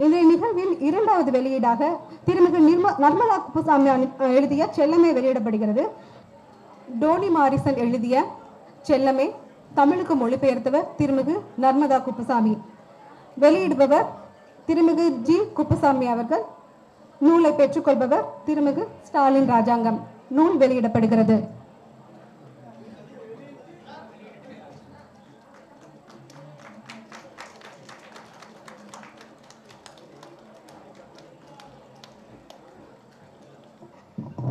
இன்றைய நிகழ்வில் இரண்டாவது வெளியீடாக திருமிகு நிர்ம நர்மலா குப்புசாமி அனு- எழுதிய செல்லமே வெளியிடப்படுகிறது. டோனி மாரிசன் எழுதிய செல்லமே தமிழுக்கு மொழிபெயர்த்தவர் திருமிகு நர்மதா குப்புசாமி. வெளியிடுபவர் திருமிகு ஜி குப்புசாமி அவர்கள். நூலை பெற்றுக்கொள்பவர் திருமிகு ஸ்டாலின் ராஜாங்கம். நூல் வெளியிடப்படுகிறது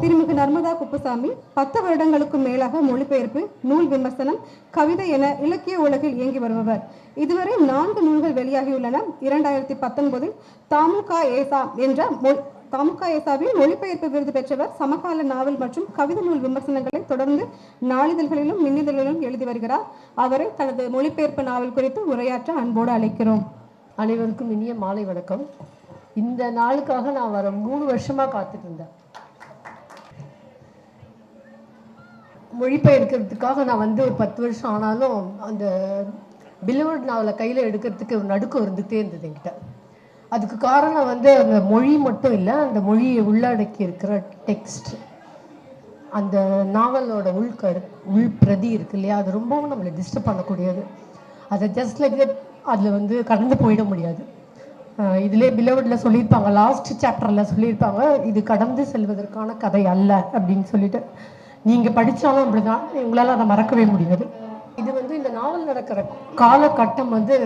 திருமிகு நர்மதா குப்புசாமி பத்து வருடங்களுக்கும் மேலாக மொழிபெயர்ப்பு நூல் விமர்சனம் கவிதை என இலக்கிய உலகில் இயங்கி வருபவர். இதுவரை நான்கு நூல்கள் வெளியாகியுள்ளன. இரண்டாயிரத்தி பத்தொன்பதில் தாமுகா ஏசா என்ற மொ- தாமுகா ஏசாவில் மொழிபெயர்ப்பு விருது பெற்றவர் சமகால நாவல் மற்றும் கவிதை நூல் விமர்சனங்களை தொடர்ந்து நாளிதழ்களிலும் மின்னிதழ்களிலும் எழுதி வருகிறார். அவரை தனது மொழிபெயர்ப்பு நாவல் குறித்து உரையாற்ற அன்போடு அழைக்கிறோம். அனைவருக்கும் இனிய மாலை வணக்கம். இந்த நாளுக்காக நான் வர மூணு வருஷமாக காத்துட்டு இருந்தேன். மொழிபெயர்க்கிறதுக்காக நான் வந்து ஒரு பத்து வருஷம் ஆனாலும் அந்த பிலவர்ட் நாவலை கையில் எடுக்கிறதுக்கு ஒரு நடுக்கம் இருந்துகிட்டே இருந்தது என்கிட்ட. அதுக்கு காரணம் வந்து அந்த மொழி மட்டும் இல்லை அந்த மொழியை உள்ளடக்கி இருக்கிற டெக்ஸ்ட் அந்த நாவலோட உள்கரு உள் பிரதி இருக்கு இல்லையா? அது ரொம்பவும் நம்மளை டிஸ்டர்ப் பண்ணக்கூடியது. அதை ஜஸ்ட் லைக் தட் அதில் வந்து கடந்து போயிட முடியாது. இதிலே பிலவடில் சொல்லியிருப்பாங்க லாஸ்ட் சாப்டரில் சொல்லியிருப்பாங்க இது கடந்து செல்வதற்கான கதை அல்ல அப்படின்னு சொல்லிட்டு. நீங்கள் படித்தாலும் அப்படிதான். உங்களால் அதை மறக்கவே முடியாது. இது வந்து இந்த நாவல் நடக்கிற காலகட்டம் வந்து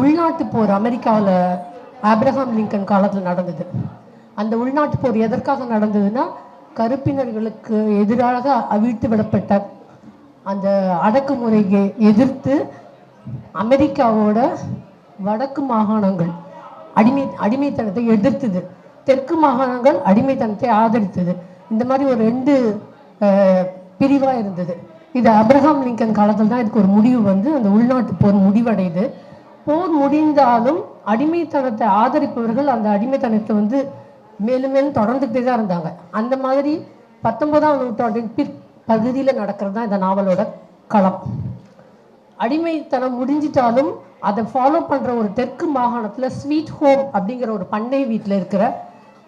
உள்நாட்டு போர் அமெரிக்காவில் ஆப்ரஹாம் லிங்கன் காலத்தில் நடந்தது. அந்த உள்நாட்டு போர் எதற்காக நடந்ததுன்னா கருப்பினர்களுக்கு எதிராக அவிழ்த்து விடப்பட்ட அந்த அடக்குமுறையை எதிர்த்து அமெரிக்காவோட வடக்கு மாகாணங்கள் அடிமை அடிமைத்தனத்தை எதிர்த்தது. தெற்கு மாகாணங்கள் அடிமைத்தனத்தை ஆதரித்தது. இந்த மாதிரி ஒரு ரெண்டு பிரிவாக இருந்தது. இது அப்ரஹாம் லிங்கன் காலத்தில் தான் இதுக்கு ஒரு முடிவு வந்து அந்த உள்நாட்டு போர் முடிவடையுது. போர் முடிந்தாலும் அடிமைத்தனத்தை ஆதரிப்பவர்கள் அந்த அடிமைத்தனத்தை வந்து மேலும் மேலும் தொடர்ந்துகிட்டே தான் இருந்தாங்க. அந்த மாதிரி பத்தொன்பதாம் நூற்றாண்டின் பிற்பகுதியில் நடக்கிறது தான் இந்த நாவலோட களம். அடிமைத்தனம் முடிஞ்சிட்டாலும் அதை ஃபாலோ பண்ற ஒரு தெற்கு மாகாணத்தில் ஸ்வீட் ஹோம் அப்படிங்கிற ஒரு பண்ணை வீட்டில் இருக்கிற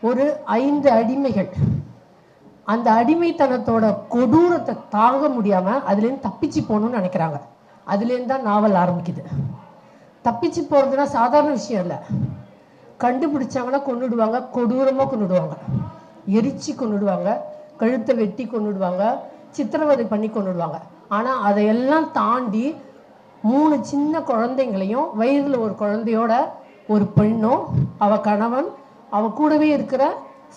ஒரு ஐந்து அடிமைகள் அந்த அடிமைத்தனத்தோட கொடூரத்தை தாங்க முடியாம அதுலேருந்து தப்பிச்சு போகணும்னு நினைக்கிறாங்க. அதுலேருந்து தான் நாவல் ஆரம்பிக்குது. தப்பிச்சு போகிறதுனா சாதாரண விஷயம் இல்லை. கண்டுபிடிச்சாங்கன்னா கொண்டுடுவாங்க கொடூரமாக கொன்னுடுவாங்க. எரிச்சு கொன்னுடுவாங்க கழுத்தை வெட்டி கொண்டுடுவாங்க சித்திரவதை பண்ணி கொண்டுடுவாங்க ஆனால் அதையெல்லாம் தாண்டி மூணு சின்ன குழந்தைங்களையும் வயதில் ஒரு குழந்தையோட ஒரு பெண்ணும் அவள் கணவன் அவள் கூடவே இருக்கிற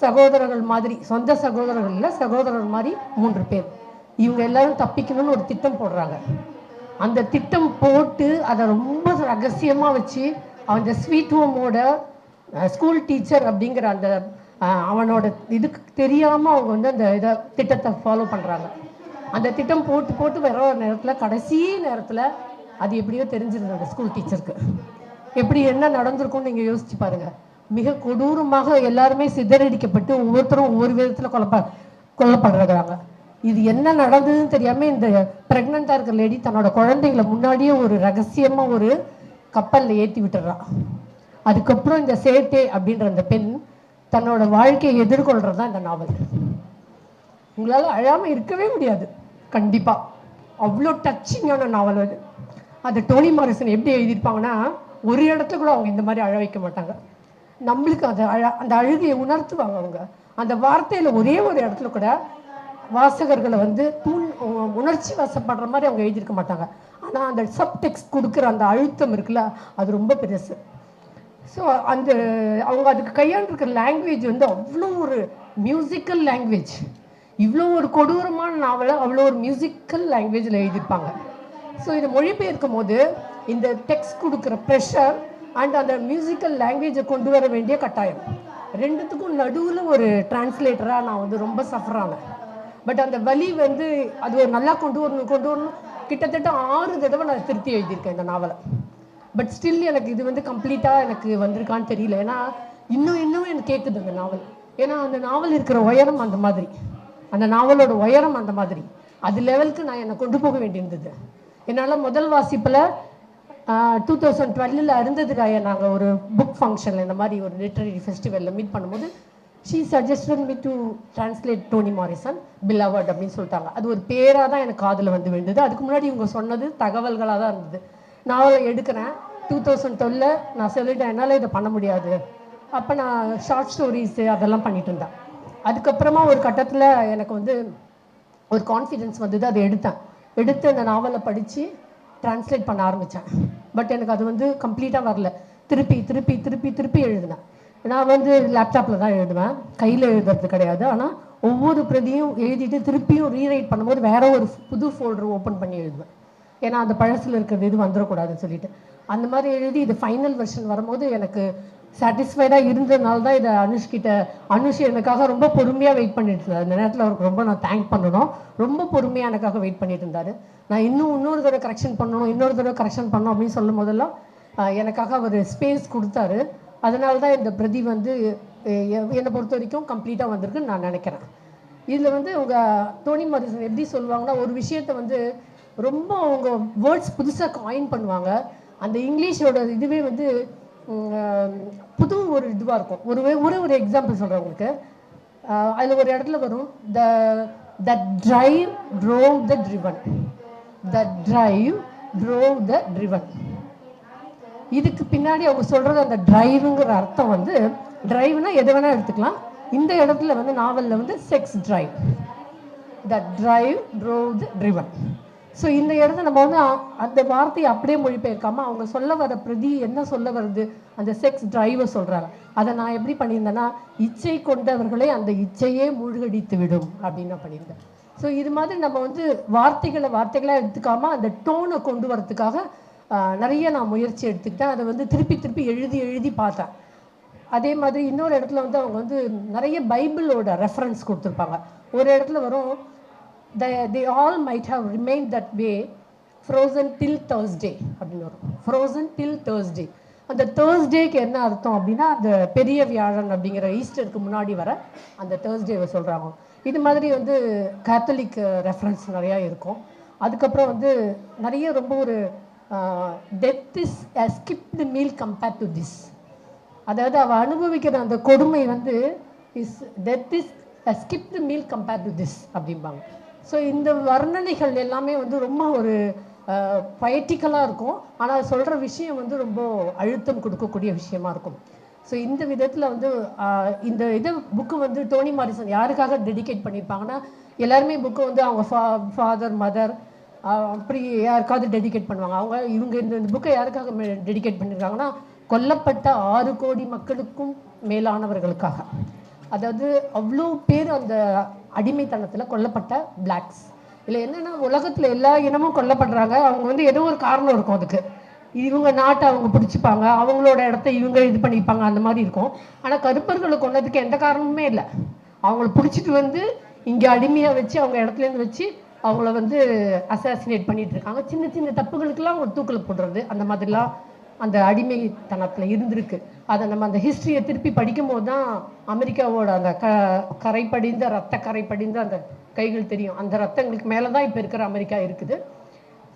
சகோதரர்கள் மாதிரி சொந்த சகோதரர்கள் இல்லை சகோதரர் மாதிரி மூன்று பேர். இவங்க எல்லாரும் தப்பிக்கணும்னு ஒரு திட்டம் போடுறாங்க. அந்த திட்டம் போட்டு அதை ரொம்ப ரகசியமாக வச்சு அந்த ஸ்வீட் ஹோமோட ஸ்கூல் டீச்சர் அப்படிங்கிற அந்த அவனோட இதுக்கு தெரியாமல் அவங்க வந்து அந்த இதை திட்டத்தை ஃபாலோ பண்ணுறாங்க அந்த திட்டம் போட்டு போட்டு வர நேரத்தில் கடைசி நேரத்தில் அது எப்படியோ தெரிஞ்சிருந்தது அந்த ஸ்கூல் டீச்சருக்கு எப்படி என்ன நடந்திருக்கும்னு நீங்கள் யோசிச்சு பாருங்க. மிக கொடூரமாக எல்லாருமே சிதறடிக்கப்பட்டு ஒவ்வொருத்தரும் ஒவ்வொரு விதத்துல கொல்லப்ப கொல்லப்படுறாங்க. இது என்ன நடந்ததுன்னு தெரியாம இந்த ப்ரெக்னெண்ட்டாக இருக்கிற லேடி தன்னோட குழந்தைகளை முன்னாடியே ஒரு ரகசியமா ஒரு கப்பல்ல ஏத்தி விட்டுறா. அதுக்கப்புறம் இந்த சேட்டே அப்படின்ற அந்த பெண் தன்னோட வாழ்க்கையை எதிர்கொள்றது தான் இந்த நாவல் உங்களால அழாம இருக்கவே முடியாது. கண்டிப்பா. அவ்வளோ டச்சிங்கான நாவல் அது. அது டோனி மாரிசன் எப்படி எழுதியிருப்பாங்கன்னா ஒரு இடத்துல கூட அவங்க இந்த மாதிரி அழ வைக்க மாட்டாங்க. நம்மளுக்கு அந்த அழ அந்த அழுகையை உணர்த்துவாங்க அவங்க அந்த வார்த்தையில ஒரே ஒரு இடத்துல கூட வாசகர்களை வந்து தூண் உணர்ச்சி வசப்படுற மாதிரி அவங்க எழுதியிருக்க மாட்டாங்க. ஆனால் அந்த சப்டெக்ஸ்ட் கொடுக்குற அந்த அழுத்தம் இருக்குல்ல அது ரொம்ப பெருசு. ஸோ அந்த அவங்க அதுக்கு கையாண்டிருக்கிற லாங்குவேஜ் வந்து அவ்வளோ ஒரு மியூசிக்கல் லாங்குவேஜ் இவ்வளோ ஒரு கொடூரமான நாவலை அவ்வளோ ஒரு மியூசிக்கல் லாங்குவேஜில் எழுதியிருப்பாங்க. ஸோ இதை மொழிபெயர்க்கும் போது இந்த டெக்ஸ்ட் கொடுக்குற ப்ரெஷர் அண்ட் அந்த மியூசிக்கல் லாங்குவேஜை கொண்டு வர வேண்டிய கட்டாயம். ரெண்டுத்துக்கும் நடுவில் ஒரு டிரான்ஸ்லேட்டராக நான் வந்து ரொம்ப சஃபர் ஆனேன். பட் அந்த வலி வந்து அது ஒரு நல்லா கொண்டு வரணும் கொண்டு வரணும். கிட்டத்தட்ட ஆறு தடவை நான் திருத்தி எழுதியிருக்கேன் இந்த நாவலை. பட் ஸ்டில் எனக்கு இது வந்து கம்ப்ளீட்டாக எனக்கு வந்திருக்கான்னு தெரியல. ஏன்னா இன்னும் இன்னும் எனக்கு கேட்குது அந்த நாவல். ஏன்னா அந்த நாவல் இருக்கிற உயரம் அந்த மாதிரி. அந்த நாவலோட உயரம் அந்த மாதிரி. அது லெவலுக்கு நான் என்னை கொண்டு போக வேண்டியிருந்தது. என்னால் முதல் வாசிப்பில் டூ தௌசண்ட் டுவெல்லில் அருந்ததுக்காக நாங்கள் ஒரு புக் ஃபங்க்ஷனில் இந்த மாதிரி ஒரு லிட்ரரி ஃபெஸ்டிவலில் மீட் பண்ணும்போது she suggested me to translate Toni Morrison Beloved அப்படின்னு சொல்லிட்டாங்க. அது ஒரு பேராக தான் எனக்கு காதில் வந்து விழுந்தது. அதுக்கு முன்னாடி இவங்க சொன்னது தகவல்களாக தான் இருந்தது. நாவலை எடுக்கிறேன். டூ தௌசண்ட் டுவெல்ல நான் சொல்லிட்டேன் என்னால் இதை பண்ண முடியாது. அப்போ நான் ஷார்ட் ஸ்டோரிஸு அதெல்லாம் பண்ணிட்டு இருந்தேன். அதுக்கப்புறமா ஒரு கட்டத்தில் எனக்கு வந்து ஒரு கான்ஃபிடென்ஸ் வந்தது. அதை எடுத்தேன். எடுத்து அந்த நாவலை படித்து ட்ரான்ஸ்லேட் பண்ண ஆரம்பித்தேன் பட் எனக்கு அது வந்து கம்ப்ளீட்டாக வரல. திருப்பி திருப்பி திருப்பி திருப்பி எழுதினேன். நான் வந்து லேப்டாப்பில் தான் எழுதுவேன். கையில் எழுதுறது கிடையாது. ஆனால் ஒவ்வொரு பிரதியும் எழுதிட்டு திருப்பியும் ரீரைட் பண்ணும்போது வேற ஒரு புது ஃபோல்டர் ஓப்பன் பண்ணி எழுதுவேன். ஏன்னா அந்த பழசில் இருக்கிறது இது வந்துடக்கூடாதுன்னு சொல்லிட்டு. அந்த மாதிரி எழுதி இது ஃபைனல் வெர்ஷன் வரும்போது எனக்கு சாட்டிஸ்ஃபைடாக இருந்ததுனால தான் இதை அனுஷ்கிட்ட அனுஷ் எனக்காக ரொம்ப பொறுமையாக வெயிட் பண்ணிட்டு இருந்தார். அந்த நேரத்தில் அவருக்கு ரொம்ப நான் தேங்க் பண்ணணும். ரொம்ப பொறுமையாக எனக்காக வெயிட் பண்ணிட்டு இருந்தார். நான் இன்னும் இன்னொரு தடவை கரெக்ஷன் பண்ணணும் இன்னொரு தடவை கரெக்ஷன் பண்ணணும் அப்படின்னு சொல்லும் போதெல்லாம் எனக்காக அவர் ஸ்பேஸ் கொடுத்தாரு. அதனால தான் இந்த பிரதி வந்து என்னை பொறுத்த வரைக்கும் கம்ப்ளீட்டாக வந்திருக்குன்னு நான் நினைக்கிறேன். இதில் வந்து அவங்க தோனி மருசன் எப்படி சொல்லுவாங்கன்னா ஒரு விஷயத்தை வந்து ரொம்ப அவங்க வேர்ட்ஸ் புதுசாக காயின் பண்ணுவாங்க. அந்த இங்கிலீஷோட இதுவே வந்து புது ஒரு இதுவாக இருக்கும். ஒரு ஒரு ஒரு எக்ஸாம்பிள் சொல்கிறேன் உங்களுக்கு. அதில் ஒரு இடத்துல வரும். The the drive drove the driven the drive drove the driven இதுக்கு பின்னாடி அவங்க சொல்கிறது அந்த ட்ரைவுங்கிற அர்த்தம் வந்து ட்ரைவ்னால் எது வேணால் எடுத்துக்கலாம். இந்த இடத்துல வந்து நாவலில் வந்து sex drive the drive drove the driven so இந்த இடத்துல நம்ம வந்து அந்த வார்த்தையை அப்படியே மொழிபெயர்க்காம அவங்க சொல்ல வர பிரதி என்ன சொல்ல வருது அந்த செக்ஸ் டிரைவை சொல்கிறாங்க அதை நான் எப்படி பண்ணியிருந்தேன்னா இச்சை கொண்டவர்களை அந்த இச்சையே மூழ்கடித்து விடும் அப்படின்னு நான் பண்ணியிருந்தேன். ஸோ இது மாதிரி நம்ம வந்து வார்த்தைகளை வார்த்தைகளாக எடுத்துக்காம அந்த டோனை கொண்டு வரத்துக்காக நிறைய நான் முயற்சி எடுத்துக்கிட்டேன். அதை வந்து திருப்பி திருப்பி எழுதி எழுதி பார்த்தேன். அதே மாதிரி இன்னொரு இடத்துல வந்து அவங்க வந்து நிறைய பைபிளோட ரெஃபரன்ஸ் கொடுத்துருப்பாங்க. ஒரு இடத்துல வரும் the they all might have remain that way frozen till Thursday அப்படின்னு வரும். ஃப்ரோசன் டில் தேர்ஸ்டே அந்த தேர்ஸ்டேக்கு என்ன அர்த்தம் அப்படின்னா அந்த பெரிய வியாழன் அப்படிங்கிற ஈஸ்டருக்கு முன்னாடி வர அந்த தேர்ஸ்டேவை சொல்கிறாங்க இது மாதிரி வந்து கேத்தலிக் ரெஃபரன்ஸ் நிறையா இருக்கும். அதுக்கப்புறம் வந்து நிறைய ரொம்ப ஒரு death is skipped meal compared to this அதாவது அவள் அனுபவிக்கிற அந்த கொடுமை வந்து is death is skipped meal compared to this அப்படிம்பாங்க. ஸோ இந்த வர்ணனைகள் எல்லாமே வந்து ரொம்ப ஒரு பயட்டிக்கலாக இருக்கும். ஆனால் சொல்கிற விஷயம் வந்து ரொம்ப அழுத்தம் கொடுக்கக்கூடிய விஷயமா இருக்கும். ஸோ இந்த விதத்தில் வந்து இந்த இது புக்கு வந்து டோனி மாரிசன் யாருக்காக டெடிகேட் பண்ணியிருப்பாங்கன்னா எல்லாருமே புக்கு வந்து அவங்க ஃபா ஃபாதர் மதர் அப்படி யாருக்காவது டெடிகேட் பண்ணுவாங்க. அவங்க இவங்க இந்த புக்கை யாருக்காக டெடிகேட் பண்ணியிருக்காங்கன்னா கொல்லப்பட்ட ஆறு கோடி மக்களுக்கும் மேலானவர்களுக்காக. அதாவது அவ்வளோ பேர் அந்த அடிமைத்தனத்தில் கொல்லப்பட்ட பிளாக்ஸ் இல்லை என்னென்னா உலகத்தில் எல்லா இனமும் கொல்லப்படுறாங்க. அவங்க வந்து ஏதோ ஒரு காரணம் இருக்கும் அதுக்கு. இவங்க நாட்டை அவங்க பிடிச்சிப்பாங்க. அவங்களோட இடத்த இவங்க இது பண்ணிப்பாங்க. அந்த மாதிரி இருக்கும். ஆனால் கருப்பர்களை கொண்டதுக்கு எந்த காரணமுமே இல்லை. அவங்கள பிடிச்சிட்டு வந்து இங்கே அடிமையாக வச்சு அவங்க இடத்துலேருந்து வச்சு அவங்கள வந்து அசாசினேட் பண்ணிட்டு இருக்காங்க. சின்ன சின்ன தப்புகளுக்கெல்லாம் அவங்க தூக்கில் போடுறது அந்த மாதிரிலாம் அந்த அடிமைத்தனத்தில் இருந்திருக்கு. அதை நம்ம அந்த ஹிஸ்ட்ரியை திருப்பி படிக்கும்போது தான் அமெரிக்காவோட அந்த க கரை படிந்த ரத்த கரை படிந்த அந்த கைகள் தெரியும். அந்த ரத்தங்களுக்கு மேலே தான் இப்போ இருக்கிற அமெரிக்கா இருக்குது.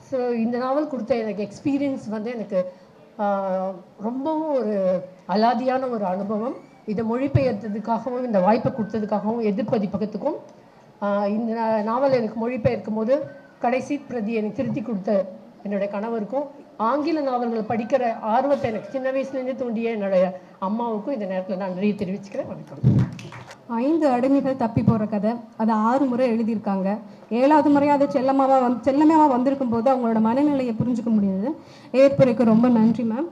ஸோ இந்த நாவல் கொடுத்த எனக்கு எக்ஸ்பீரியன்ஸ் வந்து எனக்கு ரொம்பவும் ஒரு அலாதியான ஒரு அனுபவம். இதை மொழிபெயர்த்ததுக்காகவும் இந்த வாய்ப்பை கொடுத்ததுக்காகவும் எதிர்ப்பதிப்பகத்துக்கும் இந்த நாவல் எனக்கு மொழிபெயர்க்கும் போது கடைசி பிரதி எனக்கு திருத்தி கொடுத்த என்னுடைய கணவருக்கும் ஆங்கில நாவல்கள் படிக்கிற ஆர்வத்தை எனக்கு சின்ன வயசுலேருந்தே தூண்டிய என்னுடைய அம்மாவுக்கும் இந்த நேரத்தில் நான் நன்றியை தெரிவிச்சுக்கிறேன். வணக்கம். ஐந்து அடிமைகள் தப்பி போகிற கதை. அதை ஆறு முறை எழுதியிருக்காங்க. ஏழாவது முறையாக அது செல்லமாவாக வந்து செல்லமாவாக வந்திருக்கும் போது அவங்களோட மனநிலையை புரிஞ்சுக்க முடியுது ஏற்புரைக்கு ரொம்ப நன்றி மேம்